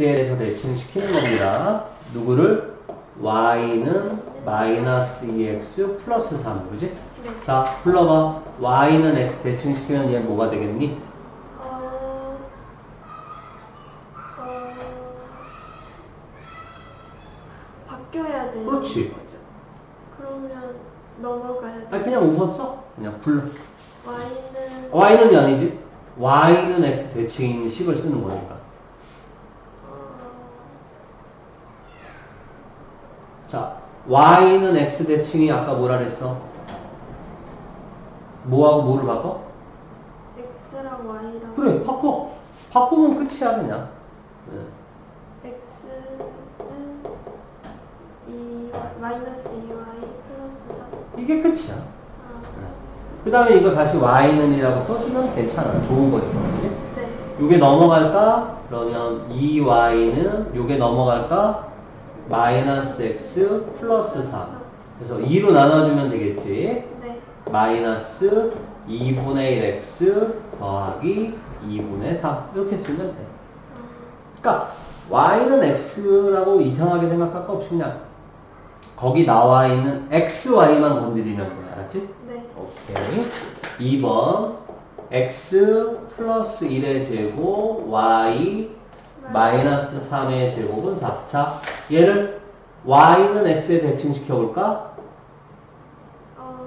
대해서 대칭시키는 겁니다. 누구를? y는 마이너스 2x 플러스 3, 그지? 네. 자, 불러봐. y는 x 대칭시키면 얘 뭐가 되겠니? 어, 어, 바뀌어야 되는 그렇지. 거죠. 그러면 넘어가야 돼. 아니, 그냥 웃었어? 그냥 불러. y는 y는 아니지? y는 x 대칭인 식을 쓰는 거니까. 어, 자, y는 x 대칭이 아까 뭐라 그랬어? 뭐하고 뭐를 바꿔? x랑 y랑 그래, 바꿔. 바꾸면 끝이야, 그냥. 네. x는 2 마이너스 2y 플러스 3. 이게 끝이야. 아, 그 다음에 이거 다시 y는 이라고 써주면 괜찮아. 좋은 거지, 그지? 네. 요게 넘어갈까? 그러면 2y는 요게 넘어갈까? 마이너스 x 플러스 4. 그래서 2로 나눠주면 되겠지. 네. 마이너스 2분의 1 x 더하기 2분의 3. 이렇게 쓰면 돼. 아, 그러니까 y는 x라고 이상하게 생각할 거 없이 그냥 거기 나와 있는 xy만 건드리면 돼. 알았지? 네. 오케이. 2번 x 플러스 1의 제곱 y 마이너스 3의 제곱은 4. 자, 얘를 y는 x에 대칭시켜 볼까? 어,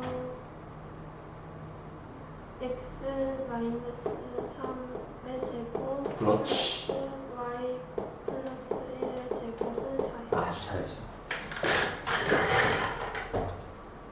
x 마이너스 3의 제곱. 그렇지. y 플러스 1의 제곱은 4. 아주 잘했어.